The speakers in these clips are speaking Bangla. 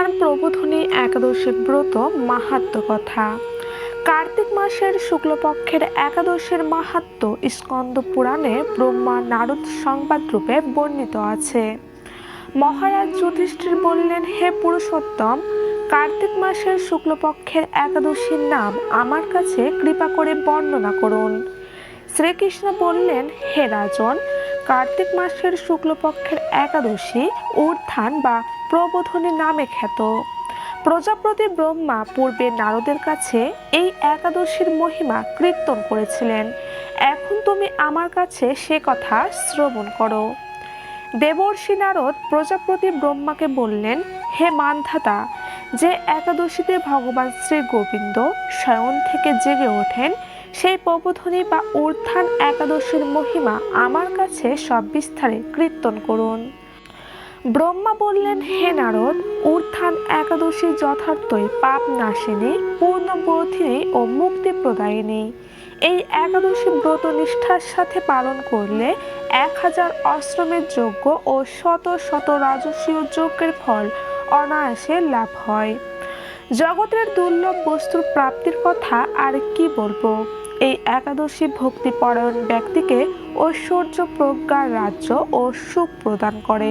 অনুষ্ঠান প্রবোধনী একাদশী ব্রত মাহাত্ম কথা। কার্তিক মাসের শুক্লপক্ষের একাদশীর মাহাত্ম স্কন্দ পুরাণে ব্রহ্মা নারদ সংবাদ রূপে বর্ণিত আছে। মহারাজ যুধিষ্ঠির বললেন, হে পুরুষোত্তম, কার্তিক মাসের শুক্লপক্ষের একাদশীর নাম আমার কাছে কৃপা করে বর্ণনা করুন। শ্রীকৃষ্ণ বললেন, হে রাজন, কার্তিক মাসের শুক্লপক্ষের একাদশী উত্থান বা প্রবোধনী নামে খ্যাত। প্রজাপতি ব্রহ্মা পূর্বে নারদের কাছে এই একাদশীর মহিমা কীর্তন করেছিলেন। এখন তুমি আমার কাছে সে কথা শ্রবণ করো। দেবর্ষি নারদ প্রজাপতি ব্রহ্মাকে বললেন, হে মানধাতা, যে একাদশীতে ভগবান শ্রী গোবিন্দ স্বয়ং থেকে জেগে ওঠেন, সেই প্রবোধনী বা উত্থান একাদশীর মহিমা আমার কাছে সব বিস্তারে কীর্তন করুন। ব্রহ্মা বললেন, হে নারদ, উত্থান একাদশী যথার্থই পাপ নাশিনী পূর্ণবোধিনী ও মুক্তি প্রদায়িনী এই একাদশী ব্রত নিষ্ঠার সাথে পালন করলে এক হাজার অশ্রমের যজ্ঞ ও শত শত রাজস্বীয় যজ্ঞের ফল অনায়াসে লাভ হয়। জগতের দুর্লভ বস্তুর প্রাপ্তির কথা আর কি বলব? এই একাদশী ভক্তিপরায়ণ ব্যক্তিকে ঐশ্বর্য প্রজ্ঞার রাজ্য ও সুখ প্রদান করে।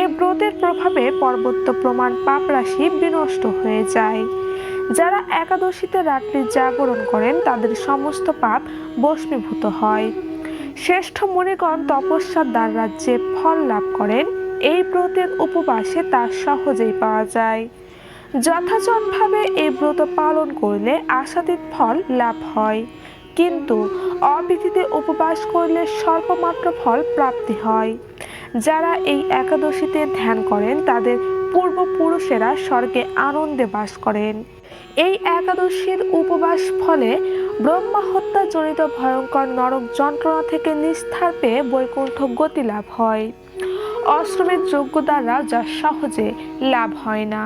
এই ব্রতের প্রভাবে পর্বত্য প্রমাণ পাপ রাশি বিনষ্ট হয়ে যায়। যারা একাদশীতে রাত্রি জাগরণ করেন, তাদের সমস্ত পাপ বস্মীভূত হয়। শ্রেষ্ঠ মণিগণ তপস্যার দ্বার রাজ্যে ফল লাভ করেন। এই ব্রতের উপবাসে তা সহজেই পাওয়া যায়। যথাযথভাবে এই ব্রত পালন করলে আশাতীত ফল লাভ হয়। কিন্তু অবিধিতে উপবাস করলে স্বল্পমাত্র ফল প্রাপ্তি হয়। যারা এই একাদশীতে ধ্যান করেন, তাদের পূর্বপুরুষেরা স্বর্গে আনন্দে বাস করেন। এই একাদশীর উপবাস ফলে ব্রহ্মা হত্যা জনিত ভয়ঙ্কর নরক যন্ত্রণা থেকে নিস্তার পেয়ে বৈকুণ্ঠ গতি লাভ হয়। অশ্রমের যোগ্য দ্বারা যা সহজে লাভ হয় না।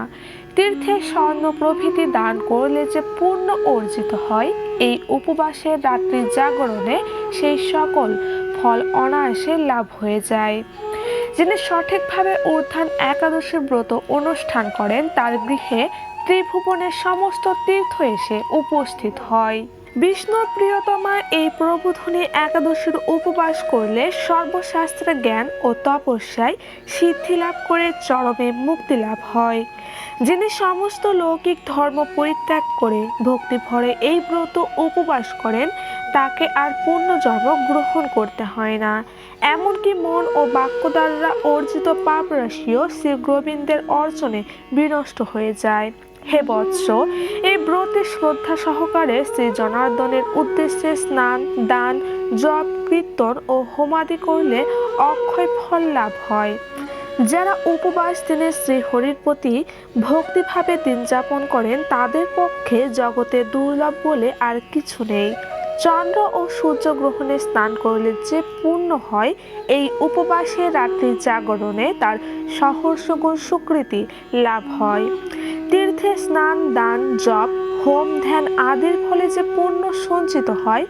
তীর্থে স্বর্ণ প্রভৃতি দান করলে যে পূর্ণ অর্জিত হয়, এই উপবাসের রাত্রি জাগরণে সেই সকল ফল অনায়াসে লাভ হয়ে যায়। যিনি সঠিকভাবে উত্থান একাদশী ব্রত অনুষ্ঠান করেন, তার গৃহে ত্রিভুবনের সমস্ত তীর্থ এসে উপস্থিত হয়। বিষ্ণুর প্রিয়তমা এই প্রবোধনী একাদশীর উপবাস করলে সর্বশাস্ত্রে জ্ঞান ও তপস্যায় সিদ্ধি লাভ করে চরমে মুক্তি লাভ হয়। যিনি সমস্ত লৌকিক ধর্ম পরিত্যাগ করে ভক্তি ভরে এই ব্রত উপবাস করেন তাকে আর পূর্ণ পুণ্যজন্ম গ্রহণ করতে হয় না। এমনকি মন ও বাক্য দ্বারা অর্জিত পাপ রাশিও শ্রী গোবিন্দের অর্জনে বিনষ্ট হয়ে যায়। হে বৎস, এই ব্রতে শ্রদ্ধা সহকারে শ্রী জনার্দনের উদ্দেশ্যে স্নান, দান, জপ, কীর্তন ও হোমাদি করলে অক্ষয় ফল লাভ হয়। যারা উপবাস দিনে শ্রী হরির প্রতি ভক্তিভাবে দিন যাপন করেন, তাদের পক্ষে জগতে দুর্লভ বলে আর কিছু নেই। চন্দ্র ও সূর্য গ্রহণে স্নান করলে যে পূর্ণ হয়, এই উপবাসে রাত্রি জাগরণে তার সহর্ষগুণ সুকৃতি লাভ হয়। তীর্থে স্নান, দান, জপ, হোম ধ্যান আদির ফলে যে পূর্ণ সঞ্চিত হয়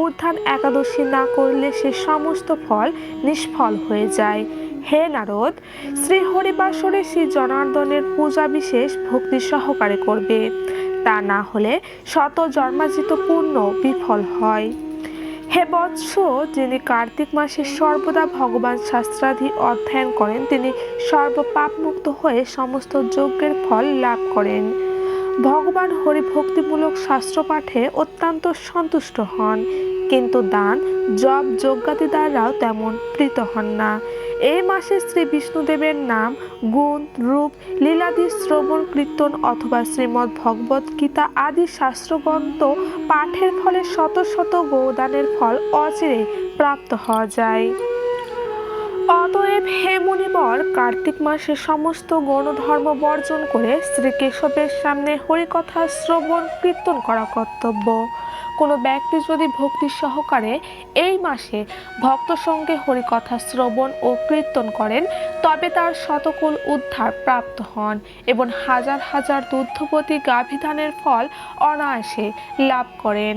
উত্থান একাদশী না করলে সে সমস্ত ফল নিষ্ফল হয়ে যায়। হে নারদ শ্রী হরিবাসরে শ্রী জনার্দনের পূজা বিশেষ ভক্তি সহকারে করবে। তা না হলে শত জন্মাজিত পূর্ণ বিফল হয়। হে বৎস যিনি কার্তিক মাসে সর্বদা ভগবান শাস্ত্রাধি অধ্যয়ন করেন, তিনি সর্বপাপমুক্ত হয়ে সমস্ত যজ্ঞের ফল লাভ করেন। ভগবান হরিভক্তিমূলক শাস্ত্র পাঠে অত্যন্ত সন্তুষ্ট হন, কিন্তু দান, জপ, যজ্ঞাদি দ্বারাও তেমন প্রীত হন না। এই মাসে শ্রী বিষ্ণুদেবের নাম, গুণ, রূপ, লীলাদি, শ্রবণ, কীর্তন অথবা শ্রীমদ্ ভগবত গীতা আদি শাস্ত্রগ্রন্থ পাঠের ফলে শত শত গৌদানের ফল অচিরে প্রাপ্ত হওয়া যায়। অতএব হে মুনিবর, কার্তিক মাসে সমস্ত গণধর্ম বর্জন করে শ্রী কেশবের সামনে হরিকথা, শ্রবণ, কীর্তন করা কর্তব্য। কোনো ব্যক্তি যদি ভক্তি সহকারে এই মাসে ভক্ত সঙ্গে হরিকথা শ্রবণ ও কীর্তন করেন, তবে তার শতকুল উদ্ধার প্রাপ্ত হন এবং হাজার হাজার দুগ্ধবতী গাভিধানের ফল অনায়াসে লাভ করেন।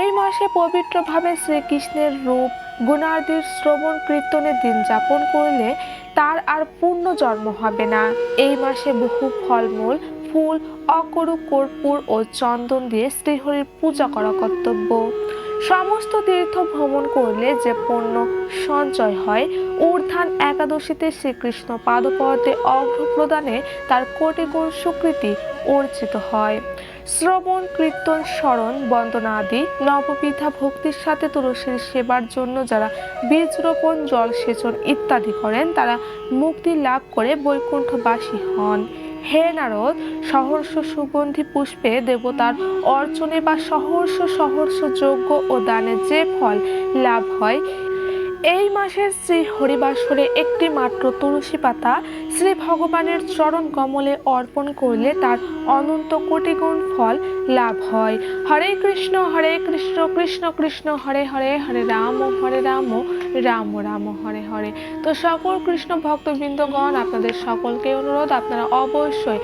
এই মাসে পবিত্রভাবে শ্রীকৃষ্ণের রূপ গুণার্দির শ্রবণ, কীর্তনের দিন যাপন করলে তার আর পূর্ণ জন্ম হবে না। এই মাসে বহু ফলমূল ফুল, অকরু, কর্পূর ও চন্দন দিয়ে শ্রীহরির পূজা করা কর্তব্য। সমস্ত তীর্থ ভ্রমণ করলে যে পণ্য সঞ্চয় হয়, ঊর্ধ্বান একাদশীতে শ্রীকৃষ্ণ পাদপদে অগ্র প্রদানে তার কোটি গুণ স্বীকৃতি অর্জিত হয়। শ্রবণ, কীর্তন, স্মরণ, বন্দনা আদি নববিধা ভক্তির সাথে তুলসীর সেবার জন্য যারা বীজ রোপণ, জল সেচন ইত্যাদি করেন, তারা মুক্তি লাভ করে বৈকুণ্ঠবাসী হন। হে নারদ, সহর্ষ সুগন্ধি পুষ্পে দেবতার অর্চনে বা সহর্ষ সহর্ষ যোগ্য ও দানে যে ফল লাভ হয় এই মাসের শ্রী হরিবাসরে একটি মাত্র তুলসী পাতা শ্রী ভগবানের চরণ কমলে অর্পণ করলে তার অনন্ত কোটি গুণ ফল লাভ হয়। হরে কৃষ্ণ হরে কৃষ্ণ কৃষ্ণ কৃষ্ণ, হরে হরে হরে রাম হরে রাম রাম রাম, হরে হরে। তো সকল কৃষ্ণ ভক্তবৃন্দগণ, আপনাদের সকলকে অনুরোধ, আপনারা অবশ্যই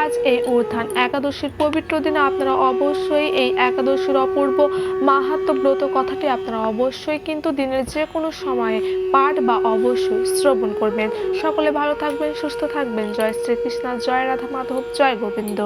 আজ এই উত্থান একাদশীর পবিত্র দিনে আপনারা অবশ্যই এই একাদশীর অপূর্ব মাহাত্ম ব্রত কথাটি আপনারা অবশ্যই কিন্তু দিনের যে কোনো সময়ে পাঠ বা অবশ্যই শ্রবণ করবেন। সকলে ভালো থাকবেন, সুস্থ থাকবেন। জয় শ্রীকৃষ্ণ, জয় রাধা মাধব জয় গোবিন্দ।